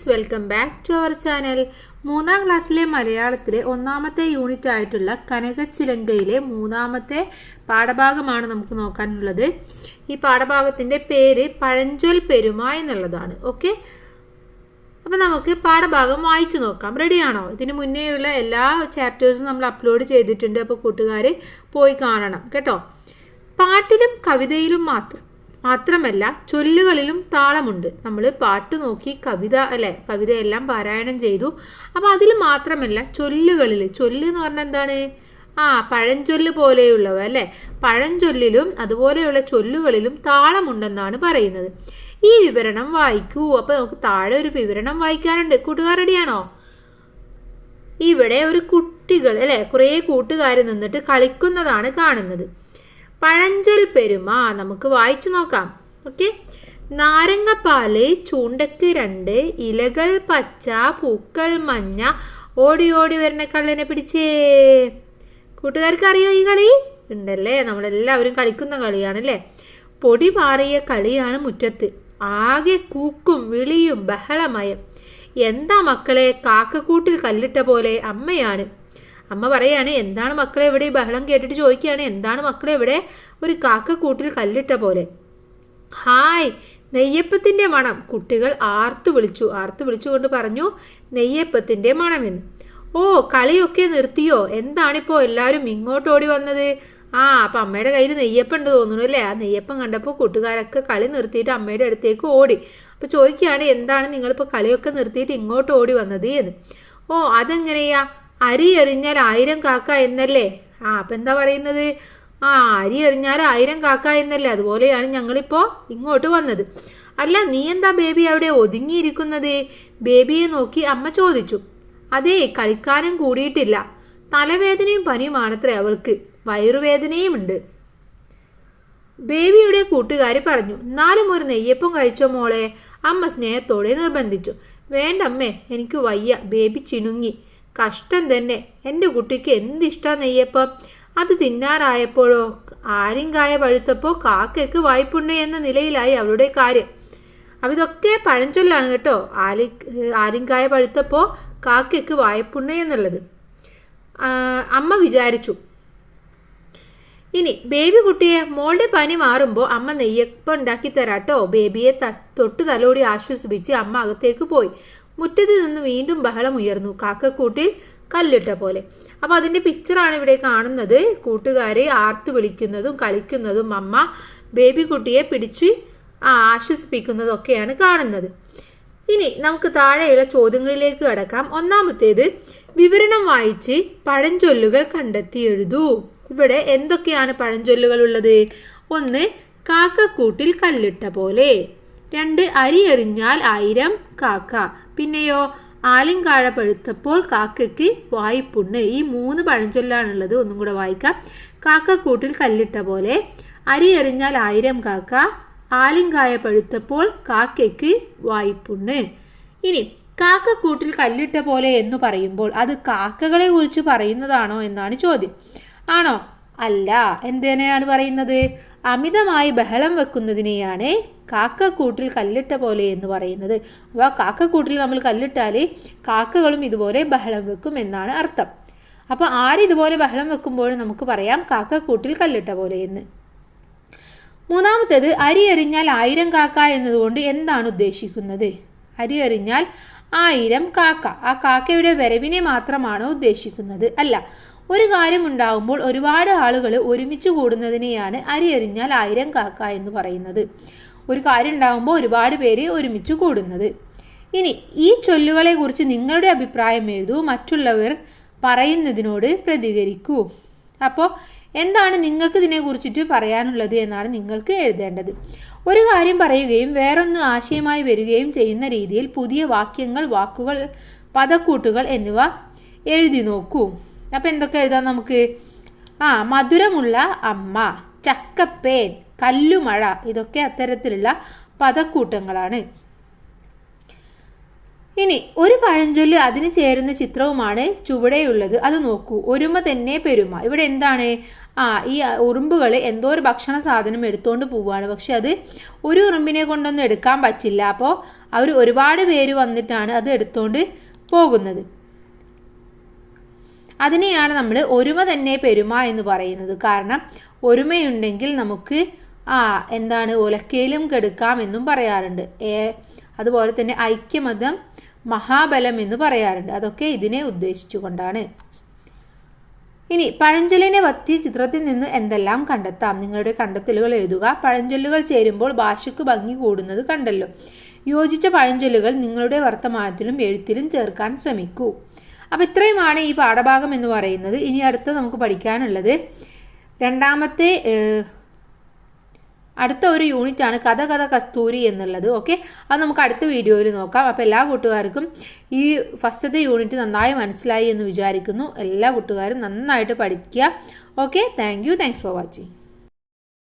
Friends welcome back to our channel മൂന്നാം ക്ലാസ്സിലെ മലയാളത്തിലെ ഒന്നാമത്തെ യൂണിറ്റ് ആയിട്ടുള്ള കനകച്ചിലങ്കയിലെ മൂന്നാമത്തെ പാഠഭാഗമാണ് നമുക്ക് നോക്കാനുള്ളത്. ഈ പാഠഭാഗത്തിന്റെ പേര് പഴഞ്ചൊൽ പെരുമ എന്നുള്ളതാണ്. ഓക്കെ അപ്പം നമുക്ക് പാഠഭാഗം വായിച്ചു നോക്കാം. റെഡിയാണോ ഇതിന് മുന്നേയുള്ള എല്ലാ ചാപ്റ്റേഴ്സും നമ്മൾ അപ്ലോഡ് ചെയ്തിട്ടുണ്ട്. അപ്പോൾ കൂട്ടുകാർ പോയി കാണണം. കേട്ടോ? പാട്ടിലും കവിതയിലും മാത്രം മാത്രമല്ല ചൊല്ലുകളിലും താളമുണ്ട്. നമ്മൾ പാട്ട് നോക്കി കവിത അല്ലെ കവിതയെല്ലാം പാരായണം ചെയ്തു. അപ്പോൾ അതിൽ മാത്രമല്ല ചൊല്ലുകളിൽ ചൊല്ല് എന്ന് പറഞ്ഞാൽ എന്താണ്? ആ പഴഞ്ചൊല്ല് പോലെയുള്ളവ അല്ലെ? പഴഞ്ചൊല്ലിലും അതുപോലെയുള്ള ചൊല്ലുകളിലും താളമുണ്ടെന്നാണ് പറയുന്നത്. ഈ വിവരണം വായിക്കൂ. അപ്പോൾ നമുക്ക് താഴെ ഒരു വിവരണം വായിക്കാനുണ്ട്. കൂട്ടുകാർ റെഡിയാണോ ഇവിടെ ഒരു കുട്ടികൾ അല്ലെ കുറേ കൂട്ടുകാർ നിന്നിട്ട് കളിക്കുന്നതാണ് കാണുന്നത്. പഴഞ്ചൊൽ പെരുമ. നമുക്ക് വായിച്ചു നോക്കാം. ഓക്കെ? നാരങ്ങപ്പാൽ ചൂണ്ടക്ക് രണ്ട് ഇലകൾ പച്ച പൂക്കൾ മഞ്ഞ. ഓടി ഓടി വരുന്ന കള്ളിനെ പിടിച്ചേ. കൂട്ടുകാർക്ക് അറിയോ ഈ കളി? ഉണ്ടല്ലേ? നമ്മളെല്ലാവരും കളിക്കുന്ന കളിയാണല്ലേ? പൊടി പാറിയ കളിയാണ് മുറ്റത്ത്. ആകെ കൂക്കും വിളിയും ബഹളമയം. എന്താ മക്കളെ? കാക്കക്കൂട്ടിൽ കല്ലിട്ട പോലെ അമ്മയാണ്. അമ്മ പറയാണ് എന്താണ് മക്കളെ ഇവിടെ ഈ ബഹളം കേട്ടിട്ട് ചോദിക്കുകയാണ് എന്താണ് മക്കളെ ഇവിടെ ഒരു കാക്കക്കൂട്ടിൽ കല്ലിട്ട പോലെ? ഹായ് നെയ്യപ്പത്തിന്റെ മണം. കുട്ടികൾ ആർത്തു വിളിച്ചു ആർത്തു വിളിച്ചുകൊണ്ട് പറഞ്ഞു നെയ്യപ്പത്തിന്റെ മണമെന്ന് ഓ കളിയൊക്കെ നിർത്തിയോ? എന്താണിപ്പോൾ എല്ലാവരും ഇങ്ങോട്ട് ഓടി വന്നത്? ആ അപ്പം അമ്മയുടെ കയ്യിൽ നെയ്യപ്പം ഉണ്ട് തോന്നുന്നു അല്ലേ? ആ നെയ്യപ്പം കണ്ടപ്പോൾ കൂട്ടുകാരൊക്കെ കളി നിർത്തിയിട്ട് അമ്മയുടെ അടുത്തേക്ക് ഓടി. അപ്പോൾ ചോദിക്കുകയാണ് എന്താണ് നിങ്ങളിപ്പോൾ കളിയൊക്കെ നിർത്തിയിട്ട് ഇങ്ങോട്ട് ഓടി വന്നത് എന്ന്? ഓ അതെങ്ങനെയാ? അരി എറിഞ്ഞാൽ ആയിരം കാക്ക എന്നല്ലേ? ആ അപ്പം എന്താ പറയുന്നത്? ആ അരി എറിഞ്ഞാൽ ആയിരം കാക്ക എന്നല്ലേ? അതുപോലെയാണ് ഞങ്ങളിപ്പോൾ ഇങ്ങോട്ട് വന്നത്. അല്ല നീ എന്താ ബേബി അവിടെ ഒതുങ്ങിയിരിക്കുന്നത്? ബേബിയെ നോക്കി അമ്മ ചോദിച്ചു. അതേ കളിക്കാനും കൂടിയിട്ടില്ല. തലവേദനയും പനിയുമാണത്രേ അവൾക്ക്. വയറുവേദനയും ഉണ്ട്. ബേബിയുടെ കൂട്ടുകാരി പറഞ്ഞു നാലും ഒരു നെയ്യപ്പം കഴിച്ചോ മോളെ? അമ്മ സ്നേഹത്തോടെ നിർബന്ധിച്ചു. വേണ്ടമ്മേ എനിക്ക് വയ്യ. ബേബി ചിണുങ്ങി കഷ്ടം തന്നെ. എന്റെ കുട്ടിക്ക് എന്തിഷ്ടാ നെയ്യപ്പം? അത് തിന്നാറായപ്പോഴോ? ആരിങ്കായ പഴുത്തപ്പോൾ കാക്കയ്ക്ക് വായ്പുണ്ണ എന്ന നിലയിലായി അവരുടെ കാര്യം. അപ്പം ഇതൊക്കെ പഴഞ്ചൊല്ലാണ് കേട്ടോ. ആലി ആരിങ്കായ പഴുത്തപ്പോൾ കാക്കയ്ക്ക് വായ്പുണ്ണ എന്നുള്ളത്. അമ്മ വിചാരിച്ചു. ഇനി ബേബി കുട്ടിയെ മോളുടെ പനി മാറുമ്പോൾ അമ്മ നെയ്യപ്പം ഉണ്ടാക്കി തരാട്ടോ. ബേബിയെ തൊട്ടു തലോടി ആശ്വസിപ്പിച്ച് അമ്മ അകത്തേക്ക് പോയി. മുറ്റത്ത് നിന്ന് വീണ്ടും ബഹളം ഉയർന്നു. കാക്കക്കൂട്ടിൽ കല്ലിട്ട പോലെ. അപ്പോൾ അതിന്റെ പിക്ചറാണ് ഇവിടെ കാണുന്നത്. കൂട്ടുകാരെ ആർത്ത് വിളിക്കുന്നതും കളിക്കുന്നതും അമ്മ ബേബി കുട്ടിയെ പിടിച്ച് ആശ്വസിപ്പിക്കുന്നതും ഒക്കെയാണ് കാണുന്നത്. ഇനി നമുക്ക് താഴെയുള്ള ചോദ്യങ്ങളിലേക്ക് കടക്കാം. ഒന്നാമത്തേത് വിവരണം വായിച്ച് പഴഞ്ചൊല്ലുകൾ കണ്ടെത്തി എഴുതൂ. ഇവിടെ എന്തൊക്കെയാണ് പഴഞ്ചൊല്ലുകൾ ഉള്ളത്? ഒന്ന് കാക്കക്കൂട്ടിൽ കല്ലിട്ട പോലെ. രണ്ട് അരി എറിഞ്ഞാൽ ആയിരം കാക്ക. പിന്നെയോ ആലിങ്കാഴ പഴുത്തപ്പോൾ കാക്കയ്ക്ക് വായ്പുണ്ണ് ഈ മൂന്ന് പഴഞ്ചൊല്ലാണുള്ളത്. ഒന്നും കൂടെ വായിക്കാം. കാക്കക്കൂട്ടിൽ കല്ലിട്ട പോലെ അരി എറിഞ്ഞാൽ ആയിരം കാക്ക ആലിങ്കായ പഴുത്തപ്പോൾ കാക്കയ്ക്ക് വായ്പുണ്ണ് ഇനി കാക്കക്കൂട്ടിൽ കല്ലിട്ട പോലെ എന്ന് പറയുമ്പോൾ അത് കാക്കകളെ കുറിച്ച് പറയുന്നതാണോ എന്നാണ് ചോദ്യം. ആണോ? അല്ല എന്തിനെയാണ് പറയുന്നത്? അമിതമായി ബഹളം വെക്കുന്നതിനെയാണ് കാക്കക്കൂട്ടിൽ കല്ലിട്ട പോലെ എന്ന് പറയുന്നത്. അപ്പോൾ കാക്കക്കൂട്ടിൽ നമ്മൾ കല്ലിട്ടാൽ കാക്കകളും ഇതുപോലെ ബഹളം വെക്കും എന്നാണ് അർത്ഥം. അപ്പോൾ ആരിതുപോലെ ബഹളം വെക്കുമ്പോഴും നമുക്ക് പറയാം കാക്കക്കൂട്ടിൽ കല്ലിട്ട പോലെ എന്ന്. മൂന്നാമത്തേത് അരി എറിഞ്ഞാൽ ആയിരം കാക്ക എന്നതുകൊണ്ട് എന്താണ് ഉദ്ദേശിക്കുന്നത്? അരി എറിഞ്ഞാൽ ആയിരം കാക്ക. ആ കാക്കയുടെ വരവിനെ മാത്രമാണോ ഉദ്ദേശിക്കുന്നത്? അല്ല ഒരു കാര്യം ഉണ്ടാകുമ്പോൾ ഒരുപാട് ആളുകൾ ഒരുമിച്ച് കൂടുന്നതിനെയാണ് അരി എറിഞ്ഞാൽ ആയിരം കാക്ക എന്ന് പറയുന്നത്. ഒരു കാര്യം ഉണ്ടാകുമ്പോൾ ഒരുപാട് പേര് ഒരുമിച്ച് കൂടുന്നത്. ഇനി ഈ ചൊല്ലുകളെ കുറിച്ച് നിങ്ങളുടെ അഭിപ്രായം എഴുതൂ. മറ്റുള്ളവർ പറയുന്നതിനോട് പ്രതികരിക്കൂ. അപ്പോൾ എന്താണ് നിങ്ങൾക്ക് ഇതിനെ കുറിച്ചിട്ട് പറയാനുള്ളത് എന്നാണ് നിങ്ങൾക്ക് എഴുതേണ്ടത്. ഒരു കാര്യം പറയുകയും വേറൊന്ന് ആശയമായി വരികയും ചെയ്യുന്ന രീതിയിൽ പുതിയ വാക്യങ്ങൾ വാക്കുകൾ പദക്കൂട്ടുകൾ എന്നിവ എഴുതി നോക്കൂ. അപ്പം എന്തൊക്കെ എഴുതാം നമുക്ക്? ആ മധുരമുള്ള അമ്മ ചക്കപ്പേൻ കല്ലുമഴ ഇതൊക്കെ അത്തരത്തിലുള്ള പദക്കൂട്ടങ്ങളാണ്. ഇനി ഒരു പഴഞ്ചൊല്ല് അതിന് ചേരുന്ന ചിത്രവുമാണ് ചുവടെയുള്ളത്. അത് നോക്കൂ. ഒരുമ തന്നെ പെരുമ. ഇവിടെ എന്താണ്? ആ ഈ ഉറുമ്പുകൾ എന്തോ ഒരു ഭക്ഷണ സാധനം എടുത്തുകൊണ്ട് പോവുകയാണ് പക്ഷെ അത് ഒരു ഉറുമ്പിനെ കൊണ്ടൊന്നും എടുക്കാൻ പറ്റില്ല. അപ്പോൾ അവർ ഒരുപാട് പേര് വന്നിട്ടാണ് അത് എടുത്തുകൊണ്ട് പോകുന്നത്. അതിനെയാണ് നമ്മൾ ഒരുമ തന്നെ പെരുമ എന്ന് പറയുന്നത്. കാരണം ഒരുമയുണ്ടെങ്കിൽ നമുക്ക് ആ എന്താണ് ഒലക്കയിലും കെടുക്കാം എന്നും പറയാറുണ്ട്. ഏ അതുപോലെ തന്നെ ഐക്യമതം മഹാബലം എന്ന് പറയാറുണ്ട്. അതൊക്കെ ഇതിനെ ഉദ്ദേശിച്ചുകൊണ്ടാണ്. ഇനി പഴഞ്ചൊല്ലിനെ പറ്റി ചിത്രത്തിൽ നിന്ന് എന്തെല്ലാം കണ്ടെത്താം? നിങ്ങളുടെ കണ്ടെത്തലുകൾ എഴുതുക. പഴഞ്ചൊല്ലുകൾ ചേരുമ്പോൾ ഭാഷയ്ക്ക് ഭംഗി കൂടുന്നത് കണ്ടല്ലോ. യോജിച്ച പഴഞ്ചൊല്ലുകൾ നിങ്ങളുടെ വർത്തമാനത്തിലും എഴുത്തിലും ചേർക്കാൻ ശ്രമിക്കൂ. അപ്പോൾ ഇത്രയുമാണ് ഈ പാഠഭാഗം എന്ന് പറയുന്നത്. ഇനി അടുത്ത നമുക്ക് പഠിക്കാനുള്ളത്. രണ്ടാമത്തെ അടുത്ത ഒരു യൂണിറ്റ് ആണ് കഥ കഥ കസ്തൂരി എന്നുള്ളത്. ഓക്കെ? അത് നമുക്ക് അടുത്ത വീഡിയോയിൽ നോക്കാം. അപ്പോൾ എല്ലാ കൂട്ടുകാർക്കും ഈ ഫസ്റ്റത്തെ യൂണിറ്റ് നന്നായി മനസ്സിലായി എന്ന് വിചാരിക്കുന്നു. എല്ലാ കൂട്ടുകാരും നന്നായിട്ട് പഠിക്കുക. Okay? Thank you. Thanks for watching.